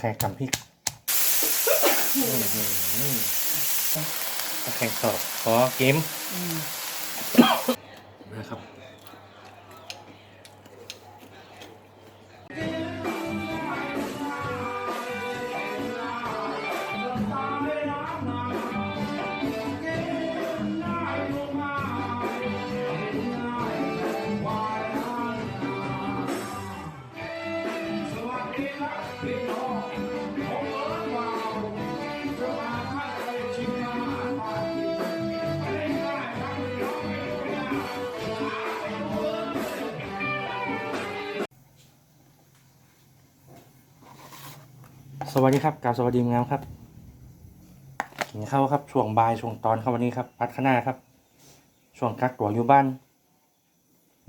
แข่งกับพริกอื้อหือตะแข่งสอบขอเกม สวัสดีครับกาบสวัสดีงามครับกินข้าวครับช่วงบ่ายช่วงตอนครับวันนี้ครับพัดข้างหน้าครับ ช่วงกักตัวอยู่บ้าน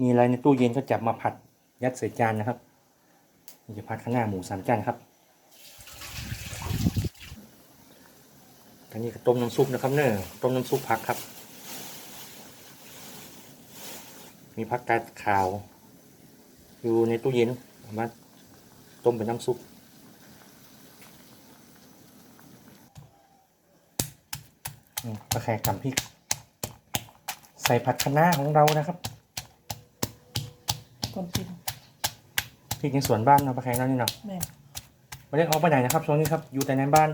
มีอะไรในตู้เย็นก็จับมาผัดยัดใส่จานนะครับนี่จะพัดข้างหน้าหมูสามจานครับอันนี้ก็ต้มน้ำซุปนะครับเนอะต้มน้ำซุปผักครับ มีผักกาดขาว อยู่ในตู้เย็นมาต้มเป็นน้ำซุป อืม ตะแคงกับพริก ใส่ผัดคะน้าของเรานะครับคนกินพริกในสวนบ้านเราตะแคงเรานี่เนาะแม่ไม่ได้ออกไปไหนนะครับช่วงนี้ครับ อยู่แต่ในบ้าน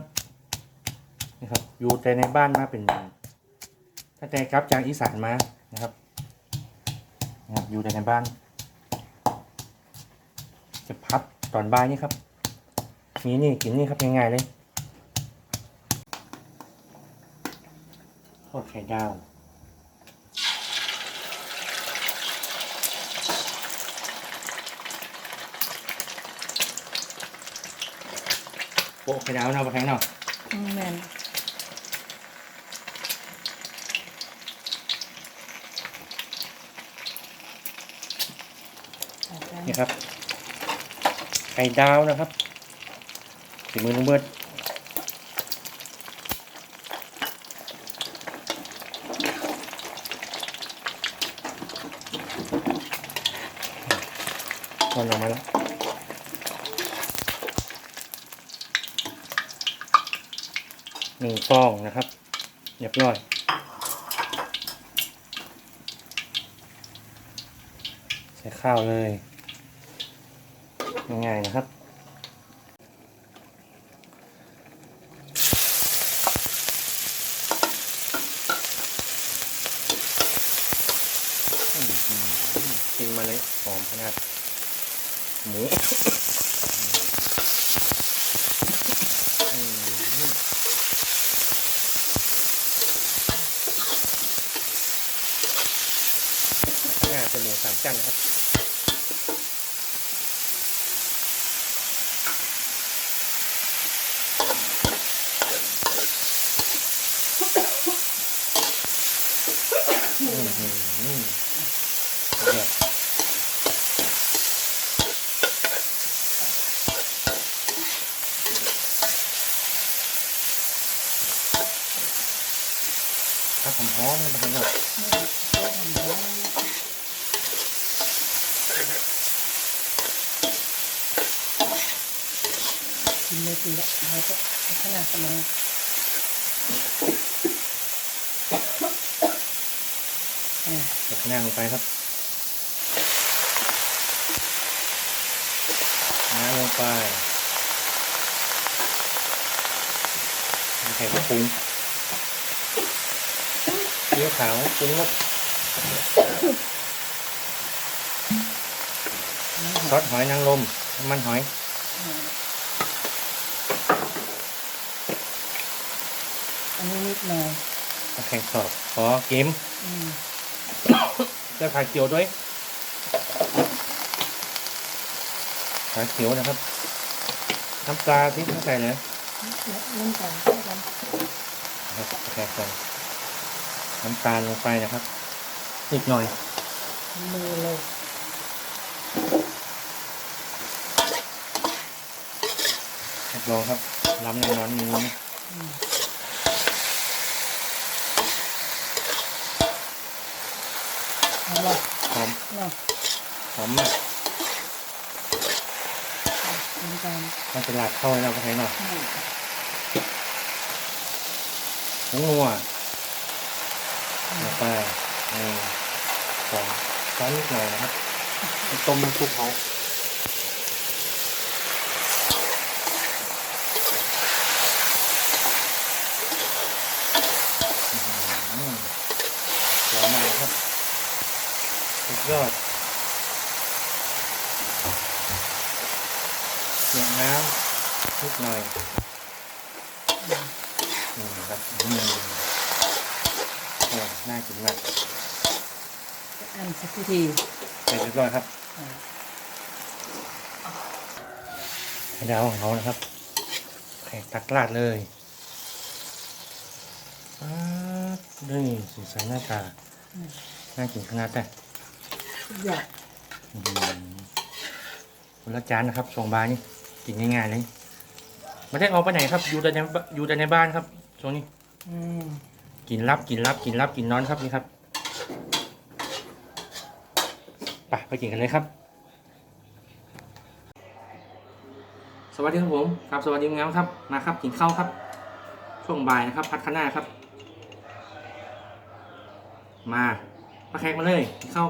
นี่ครับ อยู่แต่ในบ้านมาเป็นถ้าใจกลับจากอีสานมานะครับนะครับอยู่แต่ในบ้าน จะพัดตอนบ่ายนี่ครับมีนี่กินนี่ครับง่ายๆเลย ทอดไข่ดาว โปะไข่ดาวเนาะปลาแข็งเนาะอืมแม่นเอาไปนี่ครับ ไข่ดาวนะครับถึงมือน้องเบิร์ด มันออกมาแล้วหนึ่งฟองนะครับเรียบร้อยใส่ข้าวเลยง่ายๆนะครับ อื้อหือกินมาเลยหอมขนาด หมูอืมข้างหน้า เป็นหมูสามชั้นะครับอื้อหือเดือดถ้าผมหอมมันเป็นแบบ แม่โอ้หอม กินเลยกินละเราก็เอาขนาดกำลังอ่าเด็ดหน้าลงไปครับน้ำลงไปน้ำแข็งก็ปรุงเกี๊ยวขาวปรุงรสซอสหอยนางรมน้ำมันหอย อันนี้นิดหน่อยน้ำแข็งสอบขอเกมอืมได้ผักเขียวด้วยผักเขียวนะครับ น้ำปลาที่ใส่เลยเริ่มก่อนเริ่มก่อนนะครับแกะก่อนน้ำตาลลงไปนะครับ นิดหน่อยมือเลยรับรองครับล้ำแน่นอนนี้อืม เอาละหอมเนาะหอมมากเน้ำตาลมันเป็นหลักเข้าแล้วใช้หน่อยใช่หัวงัวลงไปหนึ่งสองช้อนนิดหน่อยนะครับต้มน้ำซุปเขาอื้อหือหัวใหม่ครับ สุดยอดเสียน้ำนิดหน่อยนี่ครับอืมโอ้น่ากินมากอันสักทีเสร็จเรียบร้อยครับอ่าไข่ดาวของเขานะครับไข่ตักราดเลยป๊าดนี่สีสันหน้าตาอืมน่ากินขนาดแต่ ทุกอย่างอื้อหือคนละจานนะครับส่งบานนี่กินง่ายๆเลยไม่ได้ออกไปไหนครับ อยู่แต่ในบอยู่แต่ในบ้านครับช่วงนี้อืมกินรับกินรับกินรับกินนอนครับนี่ครับไปไปกินกันเลยครับสวัสดีครับผมครับสวัสดีงามครับมาครับกินข้าวครับ ช่วงบ่ายนะครับ พัดข้างหน้าครับ มาปลาแขกมาเลยกินข้าว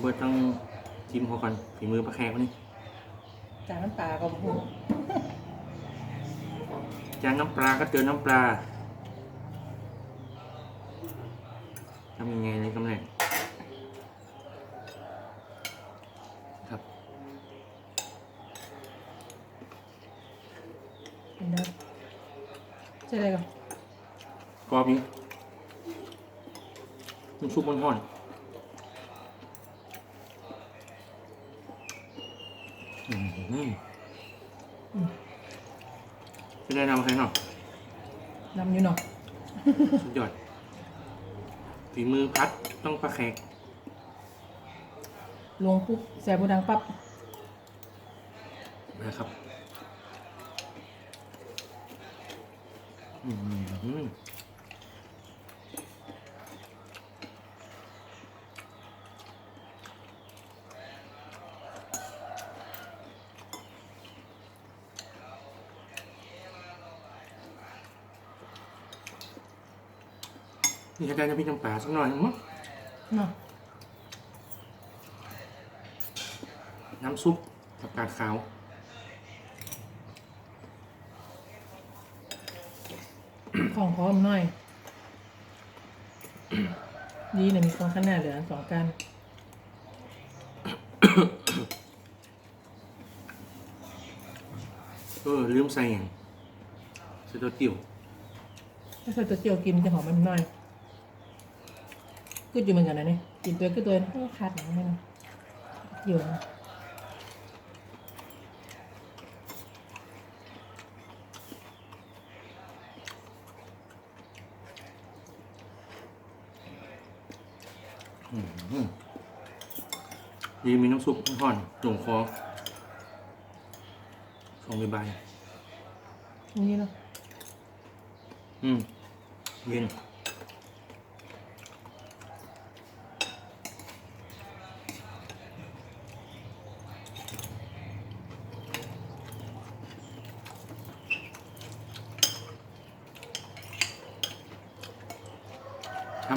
เบิร์ดต้องชิมเขาก่อนฝีมือปลาแขกวันนี้จานน้ำปลาก็พูดจานน้ำปลาก็เจอน้ำปลาทำยังไงเลยกำเนิดครับเห็นไหมใช่เลยก็กรอบนี้มันชุบมันห่อนอืม อืม ไม่ได้นำใครหรอกนำอยู่เนาะสุดยอดฝีมือพัดต้องปลาแขกลงปุ๊บแซ่บดังปั๊บนะครับ อืม นี่จะได้น้ำพริกน้ำปลาสักหน่อยมั้งเนาะน้ำซุปผักกาดขาวของพร้อมหน่อย ดีเนี่ยมีของขนาดเหลือสองกันเออลืมใส่อย่างใส่ตัวเตี๋ยวถ้าใส่ตัวเจียวกินจะหอมมันหน่อย ก็อยู่เหมือนกันนะเนี่ยกินตัวก็ตัวก็ขาดหนังไม่นะเกี่ยวนะอืมดีมีน้ำซุปห่อนๆจุ่มคอชงใบายนี่เนาะๆอืม เย็น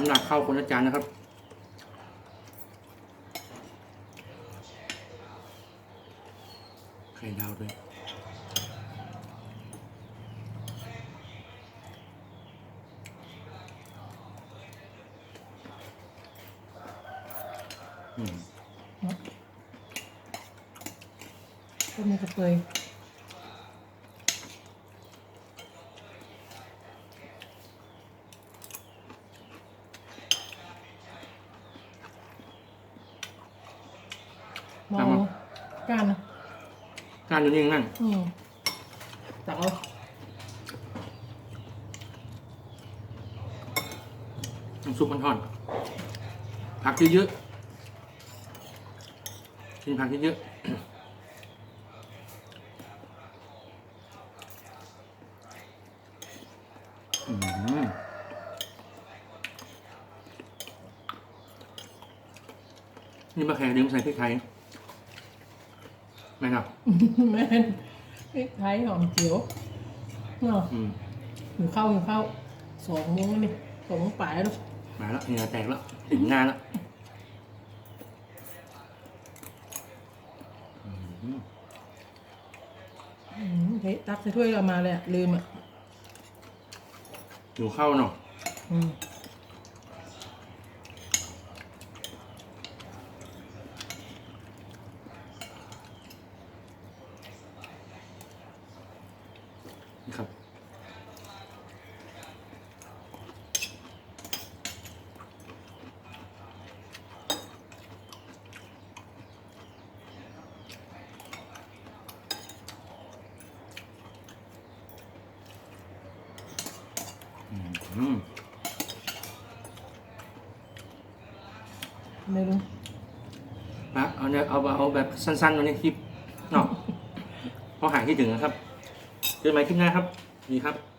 ำหนักเข้าคนละจานนะครับ ไข่ดาวด้วยอืม ก็มีกระเปย มองก้านนะการอยู่นี่นั่นอืมตักเอาน้ำซุปมันทอดผักเยอะๆกินผักเยอะๆอืมนี่มะแขกลืมใส่พริกไทย ไม่หนักแม่นพริกไทยหอมเจียวเนาะอืมหิวข้าวหิวข้าวสองโมงแล้วนี่สองโมงปลายแล้ว มาแล้วเหงื่อแตกแล้วถึงหน้าแล้วอืมอืมเฮ้ยตักใส่ถ้วยเรามาเลยอะลืมอะ อยู่เข้าเนาะ อืม อืมไม่รู้มาเอาเนี่ยเอาเอาแบบสั้นๆวันนี้คลิปเนาะเพราะหายคิดถึงนะครับเจอกันใหม่คลิปหน้าครับดีครับ